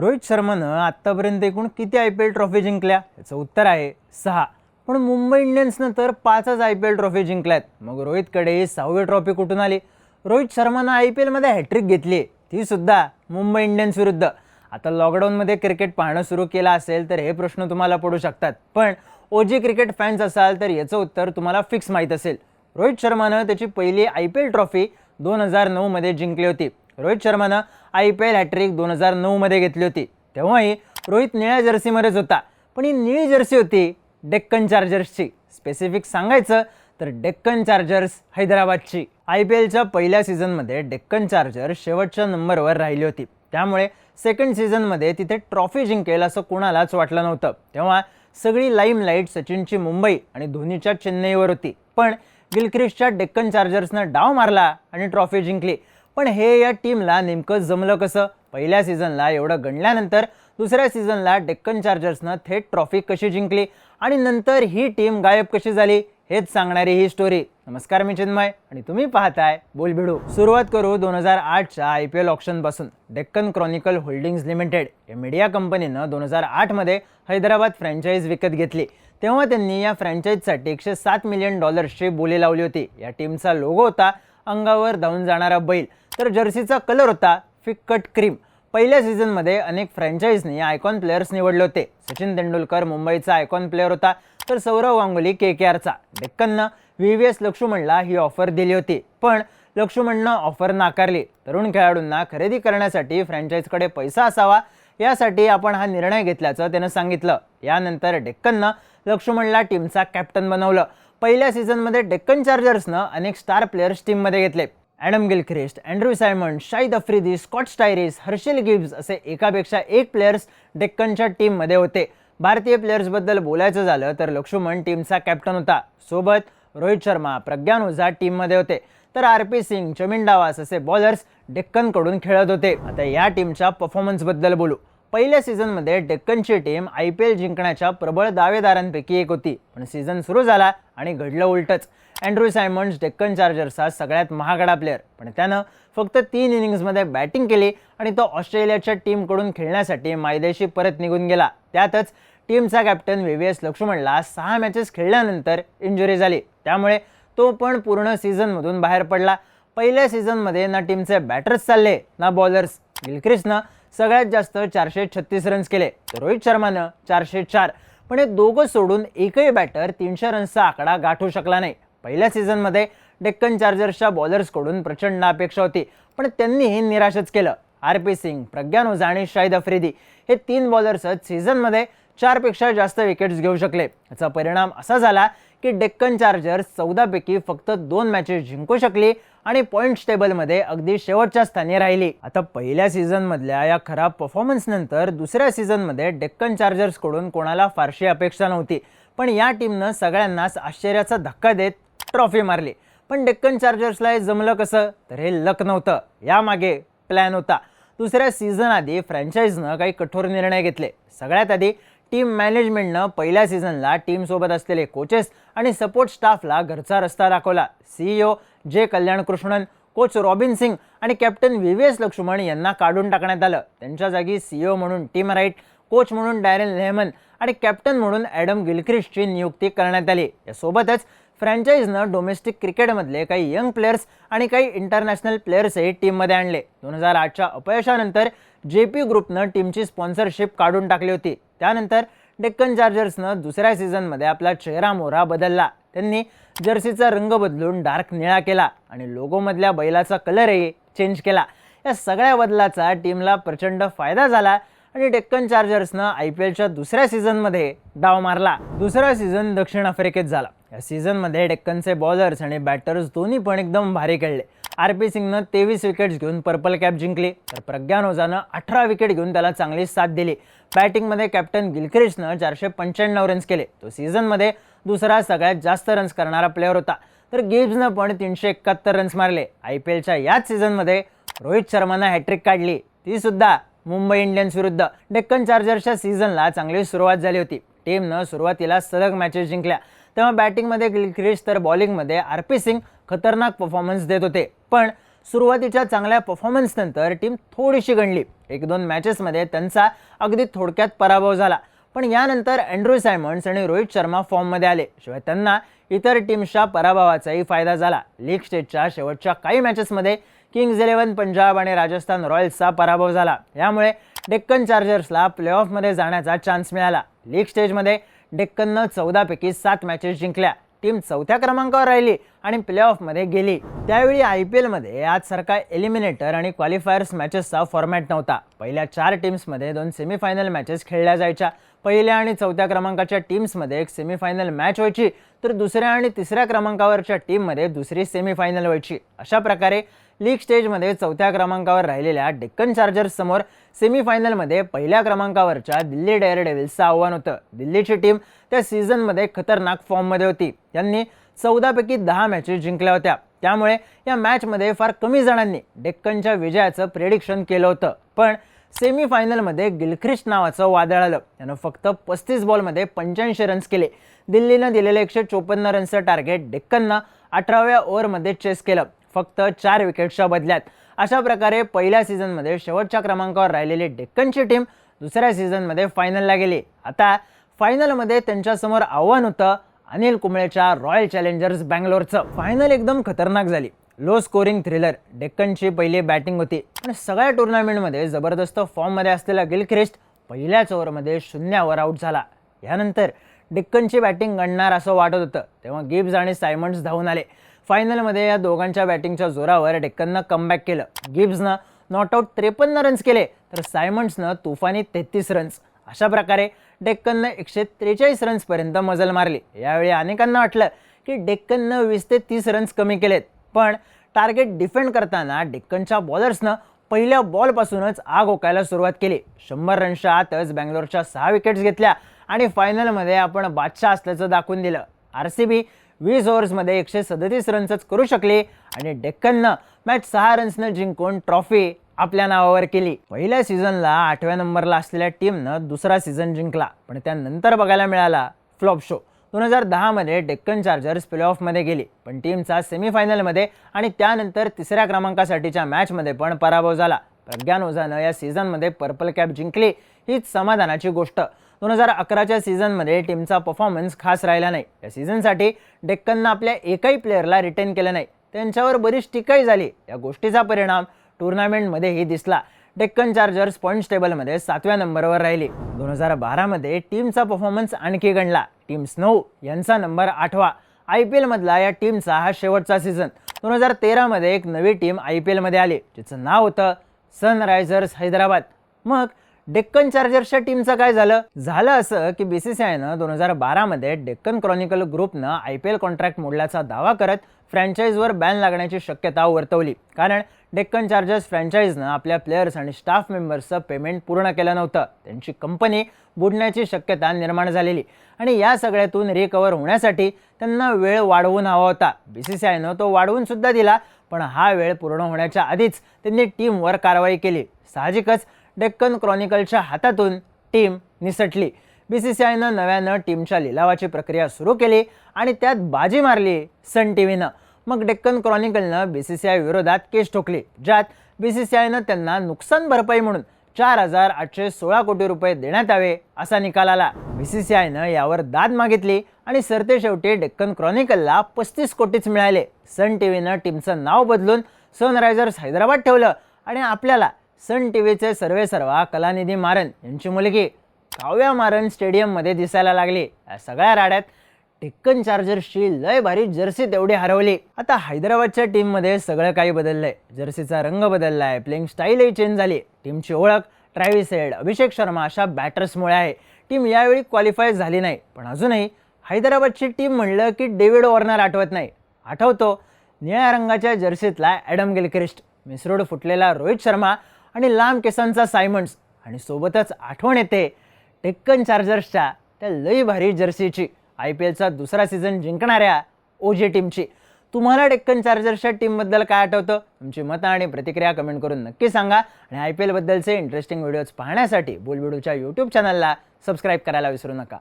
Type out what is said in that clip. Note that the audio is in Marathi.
रोहित शर्मानं आत्तापर्यंत एकूण किती आय पी एल ट्रॉफी जिंकल्या? याचं उत्तर आहे सहा. पण मुंबई इंडियन्सनं तर पाचच आय पी एल ट्रॉफी जिंकल्यात. मग रोहितकडे सहावी ट्रॉफी कुठून आली? रोहित शर्मानं आय पी एलमध्ये हॅट्रिक घेतली. ती सुद्धा मुंबई इंडियन्स विरुद्ध. आता लॉकडाऊनमध्ये क्रिकेट पाहणं सुरू केलं असेल तर हे प्रश्न तुम्हाला पडू शकतात. पण ओजी क्रिकेट फॅन्स असाल तर याचं उत्तर तुम्हाला फिक्स माहीत असेल. रोहित शर्मानं त्याची पहिली आय पी एल ट्रॉफी दोन हजार नऊमध्ये जिंकली होती. रोहित शर्मानं आय पी एल हॅट्रिक दोन हजार नऊमध्ये घेतली होती. तेव्हाही रोहित निळ्या जर्सीमध्येच होता. पण ही निळी जर्सी होती डेक्कन चार्जर्सची. स्पेसिफिक सांगायचं तर डेक्कन चार्जर्स हैदराबादची. आय पी एलच्या पहिल्या सीझनमध्ये डेक्कन चार्जर्स शेवटच्या नंबरवर राहिली होती. त्यामुळे सेकंड सीझनमध्ये तिथे ट्रॉफी जिंकेल असं कोणालाच वाटलं नव्हतं. तेव्हा सगळी लाईम लाइट सचिनची मुंबई आणि धोनीच्या चेन्नईवर होती. पण गिलक्रिस्टच्या डेक्कन चार्जर्सनं डाव मारला आणि ट्रॉफी जिंकली. पण हे या टीमला नेमकं जमलं कसं? पहिल्या सीझनला एवढं गणल्यानंतर दुसऱ्या सीझनला डेक्कन चार्जर्सनं थेट ट्रॉफी कशी जिंकली? आणि नंतर ही टीम गायब कशी झाली? हेच सांगणारी ही स्टोरी नमस्कार मी चिन्मय आणि तुम्ही पाहताय बोलभिडू सुरुवात करू दोन हजार आठच्या आय पी एल ऑप्शनपासून डेक्कन क्रॉनिकल होल्डिंग्ज लिमिटेड या मीडिया कंपनीनं दोन हजार आठमध्ये हैदराबाद फ्रँचाईज विकत घेतली. तेव्हा त्यांनी या फ्रँचाईजसाठी एकशे सात मिलियन डॉलर्सची बोली लावली होती. या टीमचा लोगो होता अंगावर धावून जाणारा बैल. तर जर्सीचा कलर होता फिक्कट क्रीम. पहिल्या सीझनमध्ये अनेक फ्रँचाईजनी आयकॉन प्लेयर्स निवडले होते. सचिन तेंडुलकर मुंबईचा आयकॉन प्लेअर होता. तर सौरव गांगुली के के आरचा डेक्कननं व्ही व्ही एस लक्ष्मणला ही ऑफर दिली होती. पण लक्ष्मणनं ऑफर नाकारली. तरुण खेळाडूंना खरेदी करण्यासाठी फ्रँचाईजकडे पैसा असावा यासाठी आपण हा निर्णय घेतल्याचं त्यानं सांगितलं. यानंतर डेक्कननं लक्ष्मणला टीमचा कॅप्टन बनवलं. पहिल्या सीझनमध्ये डेक्कन चार्जर्सनं अनेक स्टार प्लेयर्स टीममध्ये घेतले. Adam Gilchrist Andrew Symond Shahid Afridi Scott Styris Herschelle Gibbs असे एकापेक्षा एक प्लेयर्स डेक्कनच्या टीममध्ये होते. भारतीय प्लेयर्सबद्दल बोलायचं झालं तर लक्ष्मण टीमचा कॅप्टन होता. सोबत रोहित शर्मा प्रज्ञान ओझा टीममध्ये होते. तर आर पी सिंग चमिन डावास असे बॉलर्स डेक्कनकडून खेळत होते. आता या टीमच्या परफॉर्मन्सबद्दल बोलू. पहिल्या सीझनमध्ये डेक्कनची टीम आय पी एल जिंकण्याच्या प्रबळ दावेदारांपैकी एक होती. पण सीझन सुरू झाला आणि घडलं उलटच. अँड्रू सायमंड्स डेक्कन चार्जर्सचा सगळ्यात महागडा प्लेअर पण त्यानं फक्त तीन इनिंग्समध्ये बॅटिंग केली आणि तो ऑस्ट्रेलियाच्या टीमकडून खेळण्यासाठी मायदेशी परत निघून गेला. त्यातच टीमचा कॅप्टन व्ही व्ही एस लक्ष्मणला सहा मॅचेस खेळल्यानंतर इंजुरी झाली. त्यामुळे तो पण पूर्ण सीझनमधून बाहेर पडला. पहिल्या सीझनमध्ये ना टीमचे बॅटर्स चालले ना बॉलर्स गिलक्रिस्टनं सगळ्यात जास्त चारशे छत्तीस रन्स केले. तर रोहित शर्मानं चारशे चार. पण हे दोघं सोडून एकही बॅटर तीनशे रन्सचा आकडा गाठू शकला नाही. पहिल्या सीझनमध्ये डेक्कन चार्जर्सच्या बॉलर्सकडून प्रचंड अपेक्षा होती पण त्यांनीही निराशच केलं. आर पी सिंग प्रज्ञान ओझा आणि शाहिद अफ्रिदी हे तीन बॉलर्सच सीझनमध्ये चारपेक्षा जास्त विकेट्स घेऊ शकले. याचा परिणाम असा झाला की डेक्कन चार्जर्स चौदापैकी फक्त दोन मॅचेस जिंकू शकली आणि पॉईंट्स टेबलमध्ये अगदी शेवटच्या स्थानी राहिली. आता पहिल्या सीझनमधल्या या खराब परफॉर्मन्सनंतर दुसऱ्या सीझनमध्ये डेक्कन चार्जर्सकडून कोणाला फारशी अपेक्षा नव्हती पण या टीमनं सगळ्यांनाच आश्चर्याचा धक्का देत ट्रॉफी मारली. पण डेक्कन चार्जर्सला हे जमलं कसं? तर हे लक नव्हतं. यामागे प्लॅन होता. दुसऱ्या सीझन आधी फ्रँचाईजनं काही कठोर निर्णय घेतले. सगळ्यात आधी टीम मॅनेजमेंटनं पहिल्या सीझनला टीमसोबत असलेले कोचेस आणि सपोर्ट स्टाफला घरचा रस्ता दाखवला. CEO J कल्याणकृष्णन coach robin Singh आणि captain V V S Laxman यांना काढून टाकण्यात आलं. त्यांच्या जागी सीईओ म्हणून टीम राईट कोच म्हणून डॅरेन लेहमन आणि कॅप्टन म्हणून ॲडम गिलक्रिस्टची नियुक्ती करण्यात आली. यासोबतच फ्रँचाईजनं डोमेस्टिक क्रिकेटमधले काही यंग प्लेयर्स आणि काही इंटरनॅशनल प्लेयर्सही टीममध्ये आणले. दोन हजार आठच्या अपयशानंतर जे पी ग्रुपनं टीमची स्पॉन्सरशिप काढून टाकली होती. त्यानंतर डेक्कन चार्जर्सनं दुसऱ्या सीझनमध्ये आपला चेहरा मोहरा बदलला. त्यांनी जर्सीचा रंग बदलून डार्क निळा केला आणि लोगोमधल्या बैलाचा कलरही चेंज केला. या सगळ्या बदलाचा टीमला प्रचंड फायदा झाला. आणि डेक्कन चार्जर्सनं आय पी एलच्या दुसऱ्या सीझनमध्ये डाव मारला. दुसरा सीझन दक्षिण आफ्रिकेत झाला. या सीझनमध्ये डेक्कनचे बॉलर्स आणि बॅटर्स दोन्ही पण एकदम भारी खेळले. आर पी सिंगनं तेवीस विकेट्स घेऊन पर्पल कॅप जिंकली. तर प्रज्ञान ओझानं अठरा विकेट घेऊन त्याला चांगली साथ दिली. बॅटिंगमध्ये कॅप्टन गिलक्रिस्टनं चारशे पंच्याण्णव रन्स केले. तो सीझनमध्ये दुसरा सगळ्यात जास्त रन्स करणारा प्लेअर होता. तर गिब्सनं पण तीनशे एकाहत्तर रन्स मारले. आय पी एलच्या याच सीझनमध्ये रोहित शर्मानं हॅट्रिक काढली. ती सुद्धा मुंबई इंडियन्स विरुद्ध डेक्कन चार्जर्सच्या सीझनला चांगली सुरुवात झाली होती. टीमनं सुरुवातीला सलग मॅचेस जिंकल्या. तेव्हा बॅटिंगमध्ये गिलक्रिस्ट तर बॉलिंगमध्ये आर पी सिंग खतरनाक परफॉर्मन्स देत होते. पण सुरुवातीच्या चांगल्या परफॉर्मन्सनंतर टीम थोडीशी गणली एक दोन मॅचेसमध्ये त्यांचा अगदी थोडक्यात पराभव झाला. पण यानंतर अँड्रू सायमन्स आणि रोहित शर्मा फॉर्ममध्ये आले. शिवाय त्यांना इतर टीम्सच्या पराभवाचाही फायदा झाला. लीग स्टेजच्या शेवटच्या काही मॅचेसमध्ये किंग्ज इलेव्हन पंजाब आणि राजस्थान रॉयल्सचा पराभव झाला. यामुळे डेक्कन चार्जर्सला प्लेऑफमध्ये जाण्याचा चान्स मिळाला. लीग स्टेजमध्ये डेक्कननं चौदापैकी सात मॅचेस जिंकल्या. टीम चौथ्या क्रमांकावर राहिली आणि प्लेऑफमध्ये गेली. त्यावेळी आय पी एलमध्ये आजसारखा एलिमिनेटर आणि क्वालिफायर्स मॅचेसचा फॉर्मॅट नव्हता. पहिल्या चार टीम्समध्ये दोन सेमीफायनल मॅचेस खेळल्या जायच्या. पहिल्या आणि चौथ्या क्रमांकाच्या टीम्समध्ये एक सेमीफायनल मॅच व्हायची तर दुसऱ्या आणि तिसऱ्या क्रमांकावरच्या टीममध्ये दुसरी सेमीफायनल व्हायची. अशा प्रकारे लीग स्टेजमध्ये चौथ्या क्रमांकावर राहिलेल्या डेक्कन चार्जर्ससमोर सेमीफायनलमध्ये पहिल्या क्रमांकावरच्या दिल्ली डेअर डेव्हिल्सचं आव्हान होतं. दिल्लीची टीम त्या सीझनमध्ये खतरनाक फॉर्ममध्ये होती. यांनी चौदापैकी दहा मॅचेस जिंकल्या होत्या. त्यामुळे या मॅचमध्ये फार कमी जणांनी डेक्कनच्या विजयाचं प्रेडिक्शन केलं होतं. पण सेमीफायनलमध्ये गिलख्रिस्ट नावाचं वादळ आलं. यानं फक्त पस्तीस बॉलमध्ये पंच्याऐंशी रन्स केले. दिल्लीनं दिलेलं एकशे चोपन्न रन्सचं टार्गेट डेक्कननं अठराव्या ओव्हरमध्ये चेस केलं. फक्त चार विकेट्सच्या बदल्यात. अशा प्रकारे पहिल्या सीझनमध्ये शेवटच्या क्रमांकावर राहिलेली डेक्कनची टीम दुसऱ्या सीझनमध्ये फायनलला गेली. आता फायनलमध्ये त्यांच्यासमोर आव्हान होतं अनिल कुंबळेच्या रॉयल चॅलेंजर्स बँगलोरचं. फायनल एकदम खतरनाक झाली. लो स्कोरिंग थ्रिलर डेक्कनची पहिली बॅटिंग होती. आणि सगळ्या टुर्नामेंटमध्ये जबरदस्त फॉर्ममध्ये असलेला गिलख्रिस्ट पहिल्याच ओव्हरमध्ये शून्यावर आऊट झाला. यानंतर डेक्कनची बॅटिंग गणणार असं वाटत होतं. तेव्हा गिब्स आणि सायमंड्स धावून आले. फायनलमध्ये या दोघांच्या बॅटिंगच्या जोरावर डेक्कननं कमबॅक केलं. गिब्सनं नॉट आऊट त्रेपन्न रन्स केले. तर सायमंड्सनं तुफानी तेहतीस रन्स अशा प्रकारे डेक्कननं एकशे त्रेचाळीस रन्सपर्यंत मजल मारली. यावेळी अनेकांना वाटलं की डेक्कननं वीस ते तीस रन्स कमी केलेत. पण टार्गेट डिफेंड करताना डेक्कनच्या बॉलर्सनं पहिल्या बॉलपासूनच आग ओकायला सुरुवात केली. शंभर रन्सच्या आतच बँगलोरच्या सहा विकेट्स घेतल्या. आणि फायनलमध्ये आपण बादशाह असल्याचं दाखवून दिलं. आर सी बी वीस ओव्हर्समध्ये एकशे सदतीस रन्सच करू शकले आणि डेक्कननं मॅच सहा रन्सनं जिंकून ट्रॉफी आपल्या नावावर केली. पहिल्या सीझनला आठव्या नंबरला असलेल्या टीमनं दुसरा सीझन जिंकला पण त्यानंतर बघायला मिळाला फ्लॉप शो. दोन हजार दहामध्ये डेक्कन चार्जर्स प्लेऑफमध्ये गेली पण टीमचा सेमीफायनलमध्ये आणि त्यानंतर तिसऱ्या क्रमांकासाठीच्या मॅचमध्ये पण पराभव झाला. प्रज्ञान ओझानं या सीझनमध्ये पर्पल कॅप जिंकली हीच समाधानाची गोष्ट. दोन हजार अकराच्या सीझनमध्ये टीमचा परफॉर्मन्स खास राहिला नाही. या सीझनसाठी डेक्कननं आपल्या एकाही प्लेअरला रिटेन केलं नाही. त्यांच्यावर बरीच टीकाही झाली. या गोष्टीचा परिणाम टुर्नामेंटमध्येही दिसला. डेक्कन चार्जर्स पॉईंट्स टेबलमध्ये सातव्या नंबरवर राहिली. दोन हजार बारामध्ये टीमचा परफॉर्मन्स आणखी गणला. टीम स्नो यांचा नंबर आठवा. आय पी एलमधला या टीमचा हा शेवटचा सीझन दोन हजार तेरामध्ये एक नवी टीम आय पी एलमध्ये आली. जिचं नाव होतं सनरायझर्स हैदराबाद. मग डेक्कन चार्जर्सच्या टीमचं काय झालं? झालं असं की बी सी सी आयनं दोन हजार बारामध्ये डेक्कन क्रॉनिकल ग्रुपनं आय पी एल कॉन्ट्रॅक्ट मोडल्याचा दावा करत फ्रँचाईजवर बॅन लागण्याची शक्यता वर्तवली. कारण डेक्कन चार्जर्स फ्रँचाईजनं आपल्या प्लेयर्स आणि स्टाफ मेंबर्सचं पेमेंट पूर्ण केलं नव्हतं. त्यांची कंपनी बुडण्याची शक्यता निर्माण झालेली. आणि या सगळ्यातून रिकवर होण्यासाठी त्यांना वेळ वाढवून हवा होता. बी सी सी आयनं तो वाढवून सुद्धा दिला पण हा वेळ पूर्ण होण्याच्या आधीच त्यांनी टीमवर कारवाई केली. साहजिकच डेक्कन क्रॉनिकलच्या हातातून टीम निसटली. बी सी सी आयनं नव्यानं टीमच्या लिलावाची प्रक्रिया सुरू केली आणि त्यात बाजी मारली सन टी व्हीनं मग डेक्कन क्रॉनिकलनं बी सी सी आय विरोधात केस ठोकली ज्यात बी सी सी आयनं त्यांना नुकसान भरपाई म्हणून चार हजार आठशे सोळा कोटी रुपये देण्यात यावे असा निकाल आला. बी सी सी आयनं यावर दाद मागितली आणि सरते शेवटी डेक्कन क्रॉनिकलला पस्तीस कोटीच मिळाले. सन टी व्हीनं टीमचं नाव बदलून सनरायझर्स हैदराबाद ठेवलं आणि आपल्याला सन टी व्हीचे सर्वे सर्वा कलानिधी मारन यांची मुलगी काव्या मारन स्टेडियममध्ये दिसायला लागली. या सगळ्या राड्यात डेक्कन चार्जर्सची लय भारी जर्सी तेवढी हरवली. आता हैदराबादच्या टीममध्ये सगळं काही बदललंय. जर्सीचा रंग बदललाय प्लेइंग स्टाईलही चेंज झाली. टीमची ओळख ट्रॅव्हिस हेड अभिषेक शर्मा अशा बॅटर्समुळे आहे. टीम यावेळी क्वालिफाय झाली नाही. पण अजूनही हैदराबादची टीम म्हणलं की डेव्हिड वॉर्नर आठवत नाही. आठवतो निळ्या रंगाच्या जर्सीतला ॲडम गिलक्रिस्ट मिसरोड फुटलेला रोहित शर्मा आणि लांब केसांचा सायमंड्स. आणि सोबतच आठवण येते डेक्कन चार्जर्सच्या त्या लई भारी जर्सीची. आय पी एलचा दुसरा सीझन जिंकणाऱ्या ओ जे टीमची. तुम्हाला डेक्कन चार्जर्सच्या टीमबद्दल काय आठवतं? तुमची मतं आणि प्रतिक्रिया कमेंट करून नक्की सांगा. आणि आय पी एलबद्दलचे इंटरेस्टिंग व्हिडिओज पाहण्यासाठी बोलबिडूच्या यूट्यूब चॅनलला सबस्क्राईब करायला विसरू नका.